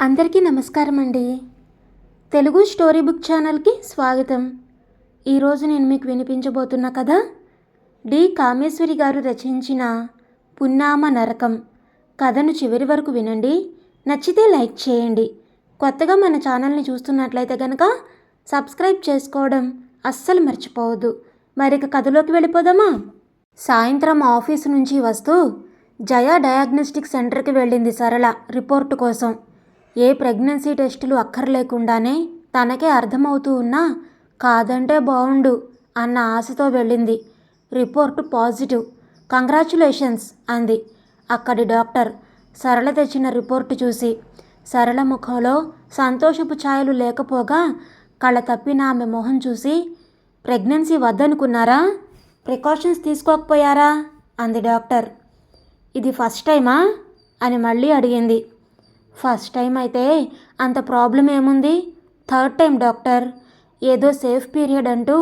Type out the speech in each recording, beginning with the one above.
అందరికీ నమస్కారం అండి తెలుగు స్టోరీ బుక్ ఛానల్కి స్వాగతం. ఈరోజు నేను మీకు వినిపించబోతున్న కథ డి. కామేశ్వరి గారు రచించిన పున్నామ నరకం. కథను చివరి వరకు వినండి. నచ్చితే లైక్ చేయండి. కొత్తగా మన ఛానల్ని చూస్తున్నట్లయితే కనుక సబ్స్క్రైబ్ చేసుకోవడం అస్సలు మర్చిపోవద్దు. మరిక కథలోకి వెళ్ళిపోదామా? సాయంత్రం ఆఫీసు నుంచి వస్తూ జయా డయాగ్నోస్టిక్ సెంటర్కి వెళ్ళింది సరళ రిపోర్టు కోసం. ఏ ప్రెగ్నెన్సీ టెస్టులు అక్కర్లేకుండానే తనకే అర్థమవుతూ ఉన్నా కాదంటే బావుండు అన్న ఆశతో వెళ్ళింది. Report positive. కంగ్రాచులేషన్స్ అంది. అక్కడి డాక్టర్ సరళ తెచ్చిన రిపోర్టు చూసి సరళ ముఖంలో సంతోషపు ఛాయలు లేకపోగా కళ్ళ తప్పిన ఆమె మొహం చూసి ప్రెగ్నెన్సీ వద్దనుకున్నారా? ప్రికాషన్స్ తీసుకోకపోయారా? అంది డాక్టర్. ఇది ఫస్ట్ టైమా? అని మళ్ళీ అడిగింది. ఫస్ట్ టైం అయితే అంత ప్రాబ్లం ఏముంది? Third time doctor. ఏదో సేఫ్ పీరియడ్ అంటూ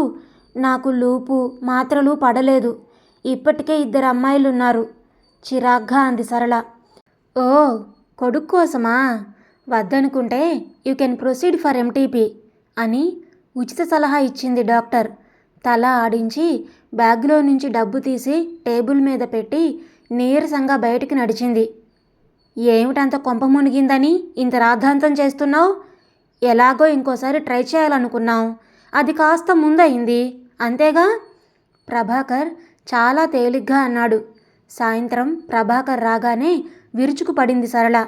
నాకు లూపు మాత్రలు పడలేదు. ఇప్పటికే ఇద్దరు అమ్మాయిలు ఉన్నారు. చిరాగ్గా అంది సరళ. ఓ కొడుకు కోసమా? వద్దనుకుంటే you can proceed for MTP అని ఉచిత సలహా ఇచ్చింది డాక్టర్. తల ఆడించి బ్యాగ్లో నుంచి డబ్బు తీసి టేబుల్ మీద పెట్టి నీరసంగా బయటికి నడిచింది. ఏమిటంత కొంప మునిగిందని ఇంత రాద్ధాంతం చేస్తున్నావు? ఎలాగో ఇంకోసారి ట్రై చేయాలనుకున్నావు. అది కాస్త ముందయింది. అంతేగా? ప్రభాకర్ చాలా తేలిగ్గా అన్నాడు. సాయంత్రం ప్రభాకర్ రాగానే విరుచుకు పడింది సరళ.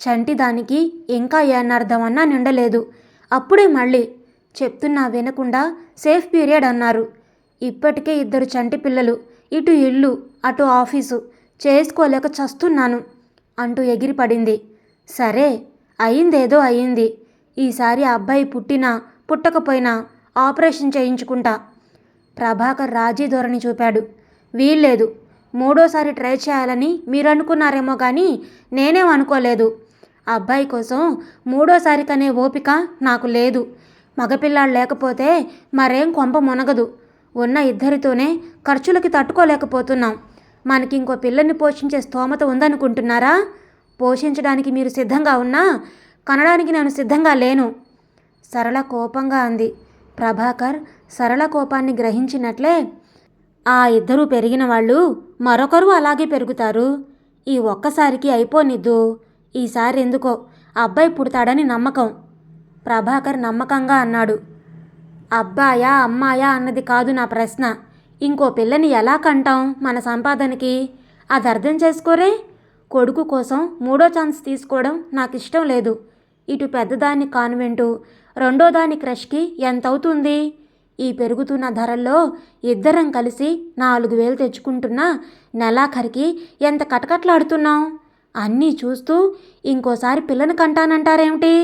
చంటి దానికి ఇంకా ఏనర్థం అన్నా నిండలేదు. అప్పుడే మళ్ళీ చెప్తున్నా వినకుండా సేఫ్ పీరియడ్ అన్నారు. ఇప్పటికే ఇద్దరు చంటి పిల్లలు ఇటు ఇల్లు అటు ఆఫీసు చేసుకోలేక చస్తున్నాను. అంటూ ఎగిరిపడింది. సరే అయిందేదో అయింది. ఈసారి అబ్బాయి పుట్టినా పుట్టకపోయినా ఆపరేషన్ చేయించుకుంటా. ప్రభాకర్ రాజీ ధోరణి చూపాడు. వీల్లేదు. మూడోసారి ట్రై చేయాలని మీరు అనుకున్నారేమో కానీ నేనేం అనుకోలేదు. అబ్బాయి కోసం మూడోసారి కనే ఓపిక నాకు లేదు. మగపిల్లాడు లేకపోతే మరేం కొంప మునగదు. ఉన్న ఇద్దరితోనే ఖర్చులకి తట్టుకోలేకపోతున్నాం. మనకి ఇంకో పిల్లల్ని పోషించే స్తోమత ఉందనుకుంటున్నారా? పోషించడానికి మీరు సిద్ధంగా ఉన్నా కనడానికి నేను సిద్ధంగా లేను. సరళ కోపంగా అంది. ప్రభాకర్ సరళ కోపాన్ని గ్రహించినట్లే ఆ ఇద్దరూ పెరిగిన వాళ్ళు మరొకరు అలాగే పెరుగుతారు. ఈ ఒక్కసారికి అయిపోనిద్దు. ఈసారి ఎందుకో అబ్బాయి పుడతాడని నమ్మకం. ప్రభాకర్ నమ్మకంగా అన్నాడు. అబ్బాయా అమ్మాయా అన్నది కాదు నా ప్రశ్న. ఇంకో పిల్లని ఎలా కంటాం మన సంపాదనకి? అది అర్థం చేసుకోరే? కొడుకు కోసం మూడో ఛాన్స్ తీసుకోవడం నాకు ఇష్టం లేదు. ఇటు పెద్దదాని కాన్వెంటు రెండో దాని క్రష్కి ఎంత అవుతుంది ఈ పెరుగుతున్న ధరల్లో ఇద్దరం కలిసి నాలుగు వేలు తెచ్చుకుంటున్నా నెలాఖరికి ఎంత కటకట్లాడుతున్నాం? అన్నీ చూస్తూ ఇంకోసారి పిల్లని కంటానంటారేమిటి?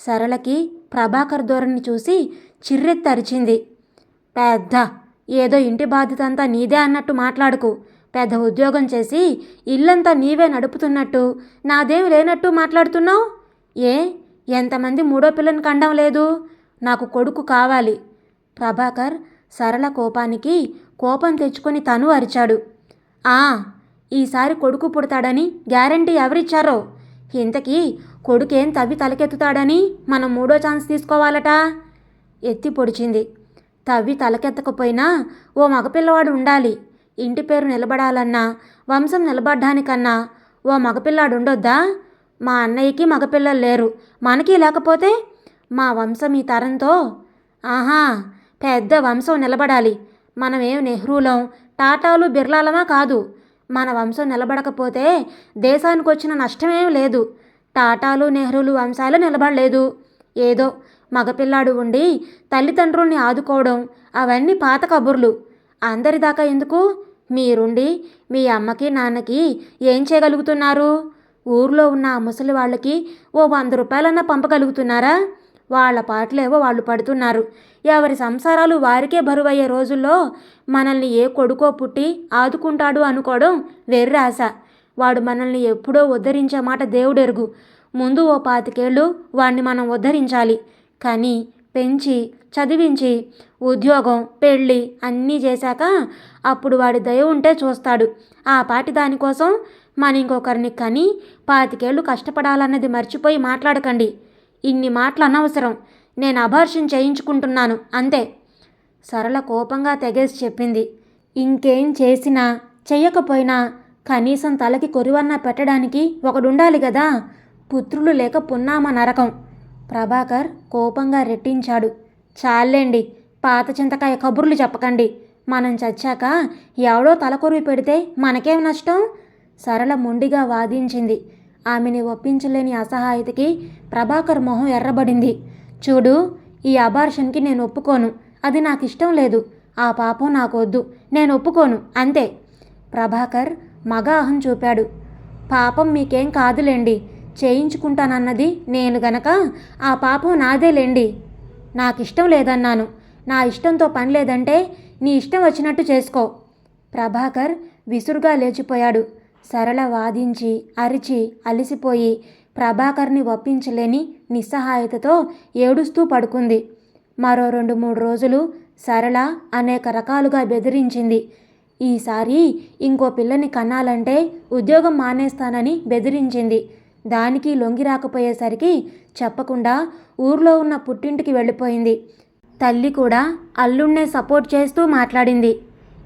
సరళకి ప్రభాకర్ ధోరణి చూసి చిర్రెత్తరిచింది. పెద్ద ఏదో ఇంటి బాధ్యత అంతా నీదే అన్నట్టు మాట్లాడుకు. పెద్ద ఉద్యోగం చేసి ఇల్లంతా నీవే నడుపుతున్నట్టు. నాదేం లేనట్టు మాట్లాడుతున్నావు? ఏ? ఎంతమంది మూడో పిల్లని కండం లేదు? నాకు కొడుకు కావాలి. ప్రభాకర్ సరళ కోపానికి కోపం తెచ్చుకొని తను అరిచాడు. ఆ ఈసారి కొడుకు పుడతాడని గ్యారంటీ ఎవరిచ్చారో? ఇంతకీ కొడుకేం తవ్వి తలకెత్తుతాడని మనం మూడో ఛాన్స్ తీసుకోవాలట? ఎత్తి పొడిచింది. తవ్వి తలకెత్తకపోయినా ఓ మగపిల్లవాడు ఉండాలి. ఇంటి పేరు నిలబడాలన్నా వంశం నిలబడ్డానికన్నా ఓ మగపిల్లాడు ఉండొద్దా మా అన్నయ్యకి మగపిల్లలు లేరు. మనకి లేకపోతే మా వంశం ఈ తరంతో? ఆహా పెద్ద వంశం నిలబడాలి. మనమేం నెహ్రూలం టాటాలు బిర్లాలమా కాదు. మన వంశం నిలబడకపోతే దేశానికి వచ్చిన నష్టమేం లేదు. టాటాలు నెహ్రూలు వంశాలు నిలబడలేదు. ఏదో మగపిల్లాడు ఉండి తల్లిదండ్రుల్ని ఆదుకోవడం అవన్నీ పాత కబుర్లు. అందరిదాకా ఎందుకు? మీరుండి మీ అమ్మకి నాన్నకి ఏం చేయగలుగుతున్నారు? ఊర్లో ఉన్న ఆ ముసలి వాళ్ళకి ఓ వంద రూపాయలన్నా పంపగలుగుతున్నారా? వాళ్ళ పాటలేవో వాళ్ళు పడుతున్నారు. ఎవరి సంసారాలు వారికే బరువయ్యే రోజుల్లో మనల్ని ఏ కొడుకో పుట్టి ఆదుకుంటాడు అనుకోవడం వెర్రి ఆశ. వాడు మనల్ని ఎప్పుడో ఉద్ధరించే మాట దేవుడెరుగు. ముందు ఓ పాతికేళ్ళు వాడిని మనం ఉద్ధరించాలి. కానీ పెంచి చదివించి ఉద్యోగం పెళ్ళి అన్నీ చేశాక అప్పుడు వాడి దయ ఉంటే చూస్తాడు. ఆ పాటి దానికోసం మన ఇంకొకరిని కని పాతికేళ్ళు కష్టపడాలన్నది మర్చిపోయి మాట్లాడకండి. ఇన్ని మాటలు అనవసరం. నేను అభార్షణ చేయించుకుంటున్నాను. అంతే. సరళ కోపంగా తెగేసి చెప్పింది. ఇంకేం చేసినా చెయ్యకపోయినా కనీసం తలకి కొరివన్నా పెట్టడానికి ఒకడుండాలి కదా పుత్రులు లేక పున్నామ నరకం. ప్రభాకర్ కోపంగా రెట్టించాడు. చాలేండి పాత చింతకాయ కబుర్లు చెప్పకండి. మనం చచ్చాక ఎవడో తలకొరివి పెడితే మనకేం నష్టం? సరళ మొండిగా వాదించింది. ఆమెని ఒప్పించలేని అసహాయతకి ప్రభాకర్ మొహం ఎర్రబడింది. చూడు ఈ అబార్షన్కి నేను ఒప్పుకోను. అది నాకు ఇష్టం లేదు. ఆ పాపం నాకు వద్దు నేను ఒప్పుకోను. అంతే. ప్రభాకర్ మగ అహం చూపాడు. పాపం మీకేం కాదులేండి. చేయించుకుంటానన్నది నేను గనక ఆ పాపం నాదేలేండి నాకు ఇష్టం లేదన్నాను. నా ఇష్టంతో పని లేదంటే నీ ఇష్టం వచ్చినట్టు చేసుకో. ప్రభాకర్ విసురుగా లేచిపోయాడు. సరళ వాదించి అరిచి అలిసిపోయి ప్రభాకర్ని ఒప్పించలేని నిస్సహాయతతో ఏడుస్తూ పడుకుంది. మరో రెండు మూడు రోజులు సరళ అనేక రకాలుగా బెదిరించింది. ఈసారి ఇంకో పిల్లని కనాలంటే ఉద్యోగం మానేస్తానని బెదిరించింది. దానికి లొంగి రాకపోయేసరికి చెప్పకుండా ఊర్లో ఉన్న పుట్టింటికి వెళ్ళిపోయింది. తల్లి కూడా అల్లుణ్ణే సపోర్ట్ చేస్తూ మాట్లాడింది.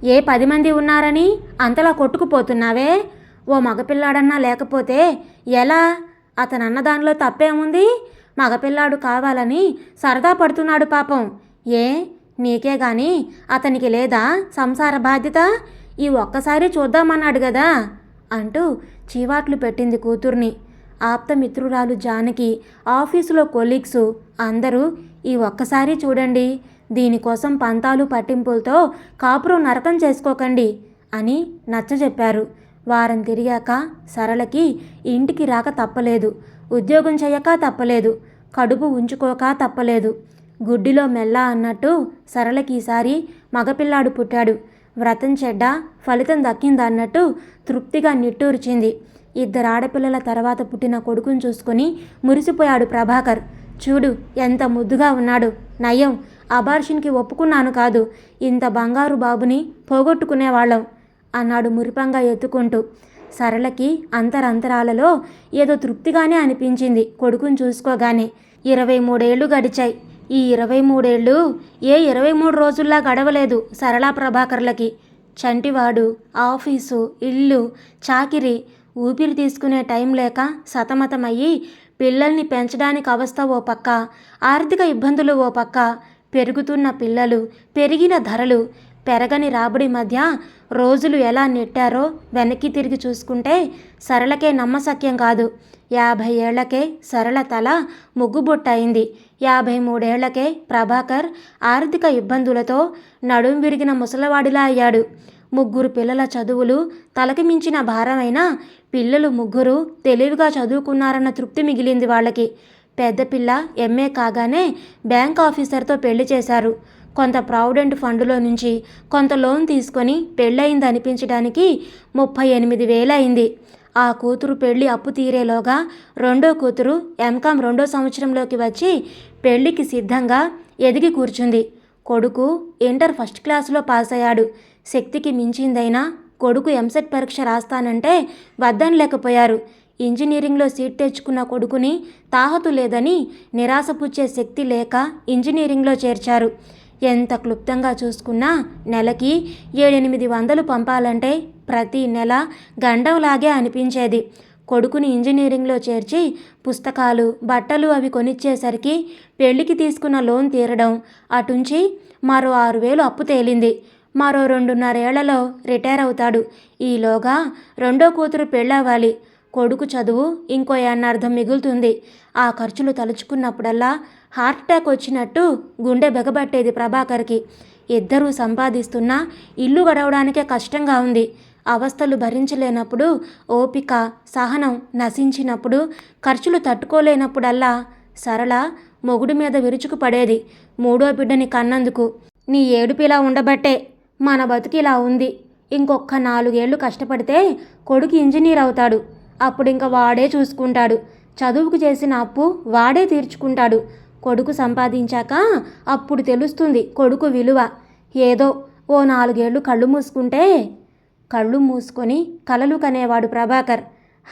ఏ పది మంది ఉన్నారని అంతలా కొట్టుకుపోతున్నావే? ఓ మగపిల్లాడన్నా లేకపోతే ఎలా? అతనన్న దానిలో తప్పేముంది? మగపిల్లాడు కావాలని సరదా పడుతున్నాడు పాపం. ఏ? నీకే గాని అతనికి లేదా? సంసార బాధ్యత? ఈ ఒక్కసారి చూద్దామన్నాడు కదా అంటూ చీవాట్లు పెట్టింది కూతుర్ని. ఆప్తమిత్రురాలు జానకి ఆఫీసులో కొలీగ్స్ అందరూ ఈ ఒక్కసారి చూడండి దీనికోసం పంతాలు పట్టింపులతో కాపురం నరకం చేసుకోకండి అని నచ్చజెప్పారు. వారం తిరిగాక సరళకి ఇంటికి రాక తప్పలేదు. ఉద్యోగం చేయక తప్పలేదు. కడుపు ఉంచుకోక తప్పలేదు. గుడ్డిలో మెల్ల అన్నట్టు సరళకి ఈసారి మగపిల్లాడు పుట్టాడు. వ్రతం చెడ్డ ఫలితం దక్కిందన్నట్టు తృప్తిగా నిట్టూర్చింది. ఇద్దరు ఆడపిల్లల తర్వాత పుట్టిన కొడుకుని చూసుకొని మురిసిపోయాడు ప్రభాకర్. చూడు ఎంత ముద్దుగా ఉన్నాడు. నయం అబార్షన్కి ఒప్పుకున్నాను కాదు. ఇంత బంగారు బాబుని పోగొట్టుకునేవాళ్ళం అన్నాడు మురిపంగా ఎత్తుకుంటూ. సరళకి అంతరంతరాలలో ఏదో తృప్తిగానే అనిపించింది కొడుకుని చూసుకోగానే. ఇరవై మూడేళ్ళు గడిచాయి. ఈ ఇరవై మూడేళ్ళు ఏ ఇరవై మూడు రోజుల్లా గడవలేదు సరళా ప్రభాకర్లకి. చంటివాడు ఆఫీసు ఇల్లు చాకిరి ఊపిరి తీసుకునే టైం లేక సతమతమయ్యి పిల్లల్ని పెంచడానికి అవస్థ ఓ పక్క ఆర్థిక ఇబ్బందులు ఓ పక్క పెరుగుతున్న పిల్లలు పెరిగిన ధరలు పెరగని రాబడి మధ్య రోజులు ఎలా నెట్టారో వెనక్కి తిరిగి చూసుకుంటే సరళకే నమ్మసక్యం కాదు. యాభై ఏళ్ళకే సరళ తల ముగ్గుబొట్టయింది. యాభై మూడేళ్ళకే ప్రభాకర్ ఆర్థిక ఇబ్బందులతో నడుం విరిగిన ముసలవాడిలా అయ్యాడు. ముగ్గురు పిల్లల చదువులు తలకి మించిన భారమైన పిల్లలు ముగ్గురు తెలివిగా చదువుకున్నారన్న తృప్తి మిగిలింది వాళ్ళకి. పెద్ద పిల్ల ఎంఏ కాగానే బ్యాంక్ ఆఫీసర్తో పెళ్ళి చేశారు. కొంత ప్రావిడెంట్ ఫండ్లో నుంచి కొంత లోన్ తీసుకొని పెళ్ళయింది అనిపించడానికి ముప్పై ఎనిమిది వేలయింది. ఆ కూతురు పెళ్ళి అప్పు తీరేలోగా రెండో కూతురు ఎంకామ్ రెండో సంవత్సరంలోకి వచ్చి పెళ్ళికి సిద్ధంగా ఎదిగి కూర్చుంది. కొడుకు ఇంటర్ ఫస్ట్ క్లాసులో పాస్ అయ్యాడు శక్తికి మించిందైనా కొడుకు ఎంసెట్ పరీక్ష రాస్తానంటే వద్దనలేకపోయారు ఇంజనీరింగ్లో సీట్ తెచ్చుకున్న కొడుకుని తాహతు లేదని నిరాశపుచ్చే శక్తి లేక ఇంజనీరింగ్లో చేర్చారు. ఎంత క్లుప్తంగా చూసుకున్నా నెలకి ఏడెనిమిది వందలు పంపాలంటే ప్రతి నెల గండంలాగే అనిపించేది. కొడుకుని ఇంజనీరింగ్లో చేర్చి పుస్తకాలు బట్టలు అవి కొనిచ్చేసరికి పెళ్ళికి తీసుకున్న లోన్ తీరడం అటుంచి మరో ఆరు వేలు అప్పు తేలింది. మరో రెండున్నరేళ్ళలో రిటైర్ అవుతాడు. ఈలోగా రెండో కూతురు పెళ్ళవ్వాలి. కొడుకు చదువు ఇంకో అర్థం మిగులుతుంది. ఆ ఖర్చులు తలుచుకున్నప్పుడల్లా హార్ట్ అటాక్ వచ్చినట్టు గుండె బెగబట్టేది ప్రభాకర్కి. ఇద్దరూ సంపాదిస్తున్నా ఇల్లు గడవడానికే కష్టంగా ఉంది. అవస్థలు భరించలేనప్పుడు ఓపిక సహనం నశించినప్పుడు ఖర్చులు తట్టుకోలేనప్పుడల్లా సరళ మొగుడు మీద విరుచుకు పడేది. మూడో బిడ్డని కన్నందుకు. నీ ఏడుపిలా ఉండబట్టే మన బతుకిలా ఉంది. ఇంకొక నాలుగేళ్ళు కష్టపడితే కొడుకు ఇంజనీర్ అవుతాడు. అప్పుడు ఇంకా వాడే చూసుకుంటాడు. చదువుకు చేసిన అప్పు వాడే తీర్చుకుంటాడు. కొడుకు సంపాదించాక అప్పుడు తెలుస్తుంది కొడుకు విలువ. ఏదో ఓ నాలుగేళ్ళు కళ్ళు మూసుకుంటే కళ్ళు మూసుకొని కలలు కనేవాడు ప్రభాకర్.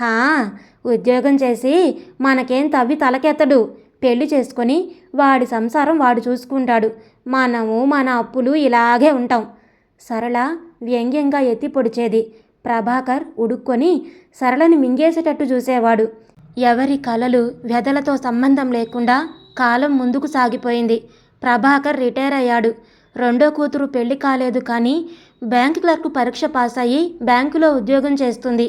హా ఉద్యోగం చేసి మనకేం తవ్వి తలకెత్తడు. పెళ్ళి చేసుకొని వాడి సంసారం వాడు చూసుకుంటాడు. మనము మన అప్పులు ఇలాగే ఉంటాం. సరళ వ్యంగ్యంగా ఎత్తి పొడిచేది. ప్రభాకర్ ఉడుక్కొని సరళని మింగేసేటట్టు చూసేవాడు. ఎవరి కలలు వ్యధలతో సంబంధం లేకుండా కాలం ముందుకు సాగిపోయింది. ప్రభాకర్ రిటైర్ అయ్యాడు. రెండో కూతురు పెళ్ళి కాలేదు కానీ బ్యాంక్ క్లర్క్ పరీక్ష పాస్ అయ్యి బ్యాంకులో ఉద్యోగం చేస్తుంది.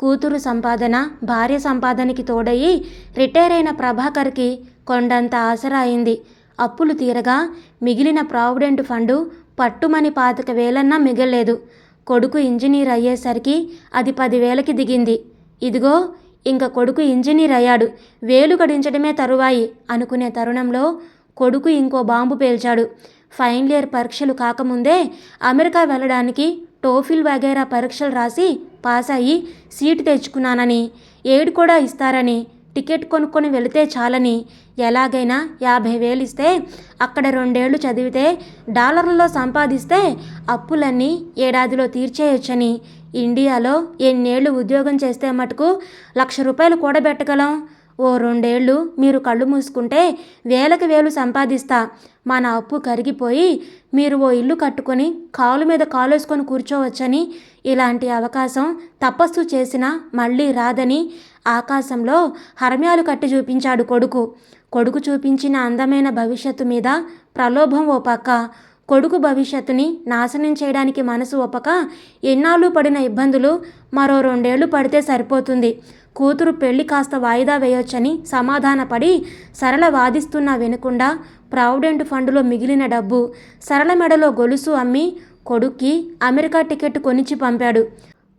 కూతురు సంపాదన భార్య సంపాదనకి తోడయి రిటైర్ అయిన ప్రభాకర్కి కొండంత ఆసరా అయింది. అప్పులు తీరగా మిగిలిన ప్రావిడెంట్ ఫండు పట్టుమని పాతిక వేలన్నా మిగలేదు కొడుకు ఇంజనీర్ అయ్యేసరికి అది పదివేలకి దిగింది. ఇదిగో ఇంక కొడుకు ఇంజనీర్ అయ్యాడు. వేలు గడించడమే తరువాయి అనుకునే తరుణంలో కొడుకు ఇంకో బాంబు పేల్చాడు. ఫైనల్ ఇయర్ పరీక్షలు కాకముందే అమెరికా వెళ్ళడానికి టోఫిల్ వగైరా పరీక్షలు రాసి పాస్ అయ్యి సీటు తెచ్చుకున్నానని ఏడు కూడా ఇస్తారని టికెట్ కొనుక్కొని వెళితే చాలని ఎలాగైనా యాభై వేలు ఇస్తే అక్కడ రెండేళ్ళు చదివితే డాలర్లలో సంపాదిస్తే అప్పులన్నీ ఏడాదిలో తీర్చేయొచ్చని. ఇండియాలో ఎన్నేళ్ళు ఉద్యోగం చేస్తే మటుకు లక్ష రూపాయలు కూడబెట్టగలం. ఓ రెండేళ్ళు మీరు కళ్ళు మూసుకుంటే వేలకు వేలు సంపాదిస్తా. మన అప్పు కరిగిపోయి మీరు ఓ ఇల్లు కట్టుకొని కాలు మీద కాలేసుకొని కూర్చోవచ్చని ఇలాంటి అవకాశం తపస్సు చేసినా మళ్ళీ రాదని ఆకాశంలో హర్మ్యాలు కట్టి చూపించాడు కొడుకు. కొడుకు చూపించిన అందమైన భవిష్యత్తు మీద ప్రలోభం ఓ పక్క. కొడుకు భవిష్యత్తుని నాశనం చేయడానికి మనసు ఒప్పక ఎన్నాళ్ళు పడిన ఇబ్బందులు మరో రెండేళ్ళు పడితే సరిపోతుంది. కూతురు పెళ్ళి కాస్త వాయిదా వేయొచ్చని సమాధానపడి సరళ వాదిస్తున్నా వినకుండా ప్రావిడెంట్ ఫండ్లో మిగిలిన డబ్బు సరళ మెడలో గొలుసు అమ్మి కొడుక్కి అమెరికా టికెట్ కొనిచ్చి పంపాడు.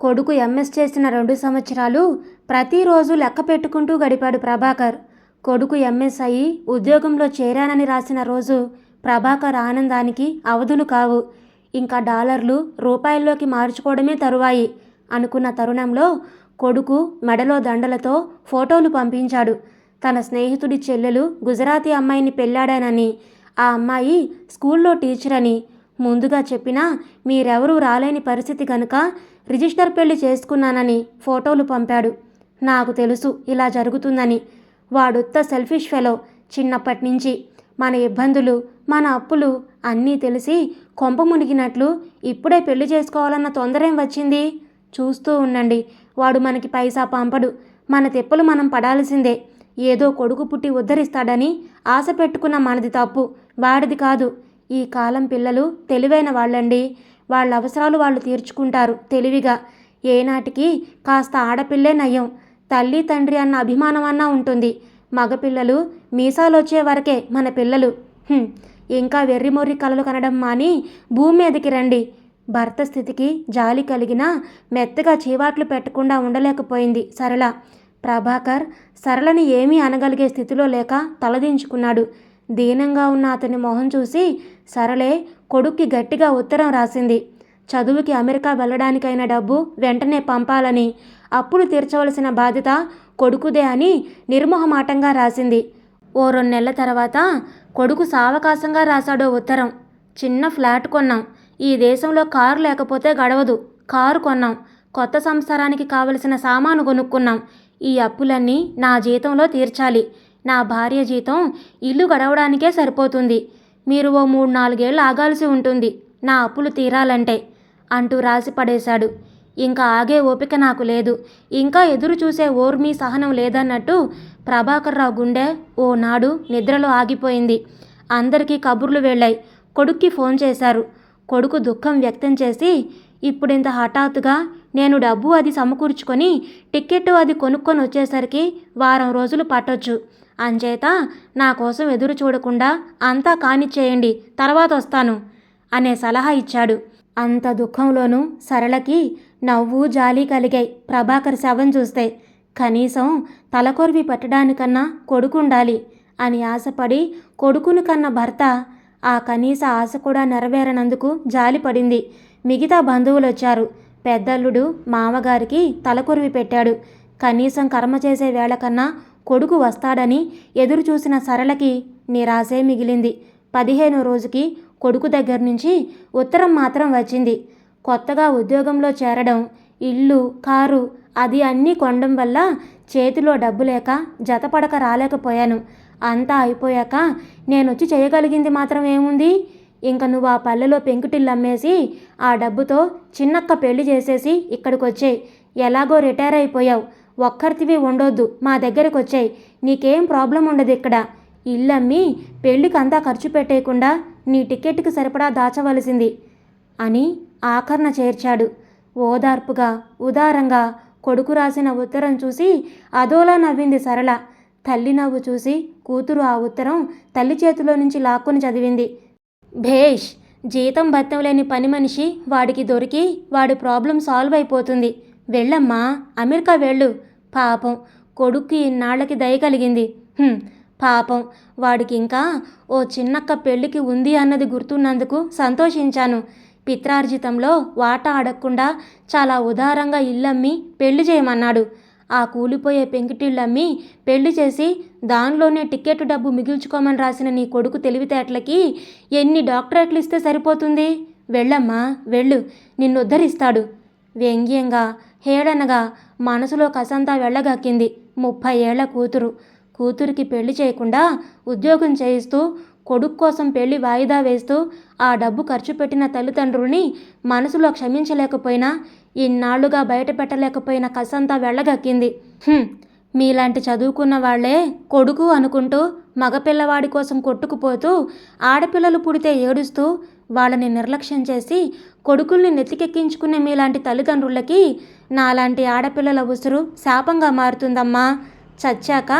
కొడుకు ఎంఎస్ చేసిన రెండు సంవత్సరాలు ప్రతిరోజు లెక్క పెట్టుకుంటూ గడిపాడు ప్రభాకర్. కొడుకు ఎంఎస్ అయి ఉద్యోగంలో చేరానని రాసిన రోజు ప్రభాకర్ ఆనందానికి అవధులు కావు. ఇంకా డాలర్లు రూపాయల్లోకి మార్చుకోవడమే తరువాయి అనుకున్న తరుణంలో కొడుకు మెడలో దండలతో ఫోటోలు పంపించాడు. తన స్నేహితుడి చెల్లెలు గుజరాతీ అమ్మాయిని పెళ్ళాడానని ఆ అమ్మాయి స్కూల్లో టీచర్ అని ముందుగా చెప్పినా మీరెవరూ రాలేని పరిస్థితి కనుక రిజిస్టర్ పెళ్ళి చేసుకున్నానని ఫోటోలు పంపాడు. నాకు తెలుసు ఇలా జరుగుతుందని. వాడొత్త సెల్ఫిష్ ఫెలో చిన్నప్పటి నుంచి మన ఇబ్బందులు మన అప్పులు అన్నీ తెలిసి కొంప మునిగినట్లు ఇప్పుడే పెళ్ళి చేసుకోవాలన్న తొందరేం వచ్చింది? చూస్తూ ఉండండి. వాడు మనకి పైసా పంపడు. మన తెప్పలు మనం పడాల్సిందే. ఏదో కొడుకు పుట్టి ఉద్ధరిస్తాడని ఆశ పెట్టుకున్న మనది తప్పు. వాడిది కాదు. ఈ కాలం పిల్లలు తెలివైన వాళ్ళండి. వాళ్ళ అవసరాలు వాళ్ళు తీర్చుకుంటారు తెలివిగా. ఏనాటికి కాస్త ఆడపిల్లే నయం. తల్లి తండ్రి అన్న అభిమానం అన్నా ఉంటుంది. మగపిల్లలు మీసాలొచ్చే వరకే మన పిల్లలు. ఇంకా వెర్రిమొర్రి కలలు కనడం మాని భూమి మీదకి రండి. భర్త స్థితికి జాలి కలిగినా మెత్తగా చీవాట్లు పెట్టకుండా ఉండలేకపోయింది సరళ. ప్రభాకర్ సరళని ఏమీ అనగలిగే స్థితిలో లేక తలదించుకున్నాడు. దీనంగా ఉన్న అతని మొహం చూసి సరళే కొడుక్కి గట్టిగా ఉత్తరం రాసింది. చదువుకి అమెరికా వెళ్ళడానికైన డబ్బు వెంటనే పంపాలని. అప్పులు తీర్చవలసిన బాధ్యత కొడుకుదే అని నిర్మోహమాటంగా రాసింది. ఓ రెండు నెలల తర్వాత కొడుకు సావకాశంగా రాశాడో ఉత్తరం. చిన్న ఫ్లాట్ కొన్నాం. ఈ దేశంలో కారు లేకపోతే గడవదు. కారు కొన్నాం. కొత్త సంసారానికి కావలసిన సామాను కొనుక్కున్నాం. ఈ అప్పులన్నీ నా జీతంలో తీర్చాలి. నా భార్య జీతం ఇల్లు గడవడానికే సరిపోతుంది. మీరు ఓ మూడు నాలుగేళ్ళు ఆగాల్సి ఉంటుంది. నా అప్పులు తీరాలంటే అంటూ రాసి పడేశాడు. ఇంకా ఆగే ఓపిక నాకు లేదు. ఇంకా ఎదురు చూసే ఓర్మి సహనం లేదన్నట్టు ప్రభాకర్రావు గుండె ఓ నాడు నిద్రలో ఆగిపోయింది. అందరికీ కబుర్లు వెళ్ళాయి. కొడుక్కి ఫోన్ చేశారు. కొడుకు దుఃఖం వ్యక్తం చేసి ఇప్పుడింత హఠాత్తుగా నేను డబ్బు అది సమకూర్చుకొని టిక్కెట్టు అది కొనుక్కొని వచ్చేసరికి వారం రోజులు పట్టొచ్చు. అంచేత నా కోసం ఎదురు చూడకుండా అంతా కానిచ్చేయండి తర్వాత వస్తాను అనే సలహా ఇచ్చాడు. అంత దుఃఖంలోనూ సరళకి నవ్వు జాలి కలిగాయి. ప్రభాకర్ శవం చూస్తే కనీసం తలకొరివి పెట్టడానికన్నా కొడుకుండాలి అని ఆశపడి కొడుకును కన్న భర్త ఆ కనీస ఆశ కూడా నెరవేరనందుకు జాలిపడింది మిగతా బంధువులు వచ్చారు పెద్దల్లుడు మామగారికి తలకొరివి పెట్టాడు. కనీసం కర్మ చేసే వేళ కన్నా కొడుకు వస్తాడని ఎదురు చూసిన సరళకి నిరాశే మిగిలింది. పదిహేనో రోజుకి కొడుకు దగ్గర నుంచి ఉత్తరం మాత్రం వచ్చింది. కొత్తగా ఉద్యోగంలో చేరడం ఇల్లు కారు అది అన్నీ కొనడం వల్ల చేతిలో డబ్బు లేక జతపడక రాలేకపోయాను. అంతా అయిపోయాక నేను వచ్చి చేయగలిగింది మాత్రం ఏముంది? ఇంక నువ్వు ఆ పల్లెలో పెంకుటిల్లు అమ్మేసి ఆ డబ్బుతో చిన్నక్క పెళ్ళి చేసేసి ఇక్కడికి వచ్చాయి ఎలాగో రిటైర్ అయిపోయావు. ఒక్కరితివి ఉండొద్దు మా దగ్గరికి వచ్చాయి నీకేం ప్రాబ్లం ఉండదు ఇక్కడ. ఇల్లు అమ్మి పెళ్ళికి అంతా ఖర్చు పెట్టేయకుండా నీ టికెట్కి సరిపడా దాచవలసింది. అని ఆకర్ణ చేర్చాడు. ఓదార్పుగా ఉదారంగా కొడుకు రాసిన ఉత్తరం చూసి అదోలా నవ్వింది సరళ. తల్లి నవ్వు చూసి కూతురు ఆ ఉత్తరం తల్లి చేతిలో నుంచి లాక్కొని చదివింది. భేష్! జీతం బత్తం లేని పని మనిషి వాడికి దొరికి వాడి ప్రాబ్లం సాల్వ్ అయిపోతుంది. వెళ్ళమ్మా అమెరికా వెళ్ళు. పాపం కొడుక్కి ఇన్నాళ్ళకి దయ కలిగింది. పాపం వాడికి ఇంకా ఓ చిన్నక్క పెళ్ళికి ఉంది అన్నది గుర్తున్నందుకు సంతోషించాను. పిత్రార్జితంలో వాటా అడగకుండా చాలా ఉదారంగా ఇల్లమ్మి పెళ్ళి చేయమన్నాడు. ఆ కూలిపోయే పెంకిటిళ్ళమ్మి పెళ్ళి చేసి దానిలోనే టికెట్ డబ్బు మిగిల్చుకోమని రాసిన నీ కొడుకు తెలివితేటలకి ఎన్ని డాక్టరేట్లు ఇస్తే సరిపోతుంది? వెళ్ళమ్మా వెళ్ళు నిన్నుద్ధరిస్తాడు. వ్యంగ్యంగా హేళనగా మనసులో కసంతా వెళ్ళగక్కింది ముప్పై ఏళ్ళ కూతురు. కూతురికి పెళ్ళి చేయకుండా ఉద్యోగం చేయిస్తూ కొడుకు కోసం పెళ్ళి వాయిదా వేస్తూ ఆ డబ్బు ఖర్చు పెట్టిన తల్లిదండ్రుల్ని మనసులో క్షమించలేకపోయినా ఇన్నాళ్ళుగా బయట పెట్టలేకపోయిన కసంతా వెళ్ళగక్కింది. మీలాంటి చదువుకున్న వాళ్ళే కొడుకు అనుకుంటూ మగపిల్లవాడి కోసం కొట్టుకుపోతూ ఆడపిల్లలు పుడితే ఏడుస్తూ వాళ్ళని నిర్లక్ష్యం చేసి కొడుకుల్ని నెత్తికెక్కించుకునే మీలాంటి తల్లిదండ్రులకి నాలాంటి ఆడపిల్లల ఉసురు శాపంగా మారుతుందమ్మా. చచ్చాక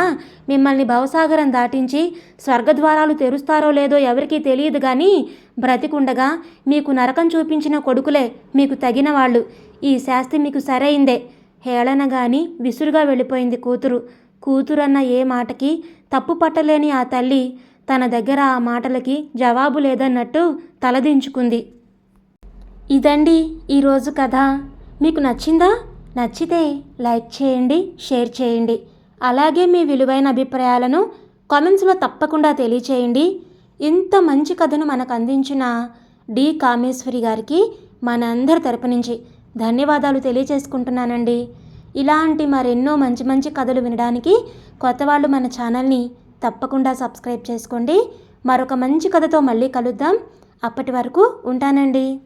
మిమ్మల్ని భవసాగరం దాటించి స్వర్గద్వారాలు తెరుస్తారో లేదో ఎవరికీ తెలియదు కానీ బ్రతికుండగా మీకు నరకం చూపించిన కొడుకులే మీకు తగిన వాళ్ళు ఈ శాస్తి మీకు సరైందే. హేళన గాని విసురుగా వెళ్ళిపోయింది కూతురు. కూతురన్న ఏ మాటకి తప్పు పట్టలేని ఆ తల్లి తన దగ్గర ఆ మాటలకి జవాబు లేదన్నట్టు తలదించుకుంది. ఇదండి ఈరోజు కథ. మీకు నచ్చిందా? నచ్చితే లైక్ చేయండి షేర్ చేయండి. అలాగే మీ విలువైన అభిప్రాయాలను కామెంట్స్లో తప్పకుండా తెలియచేయండి. ఇంత మంచి కథను మనకు అందించిన డి కామేశ్వరి గారికి మనందరి తరపు నుంచి ధన్యవాదాలు తెలియచేసుకుంటున్నానండి. ఇలాంటి మరెన్నో మంచి మంచి కథలు వినడానికి కొత్త వాళ్ళు మన ఛానల్ని తప్పకుండా సబ్స్క్రైబ్ చేసుకోండి. మరొక మంచి కథతో మళ్ళీ కలుద్దాం. అప్పటి వరకు ఉంటానండి.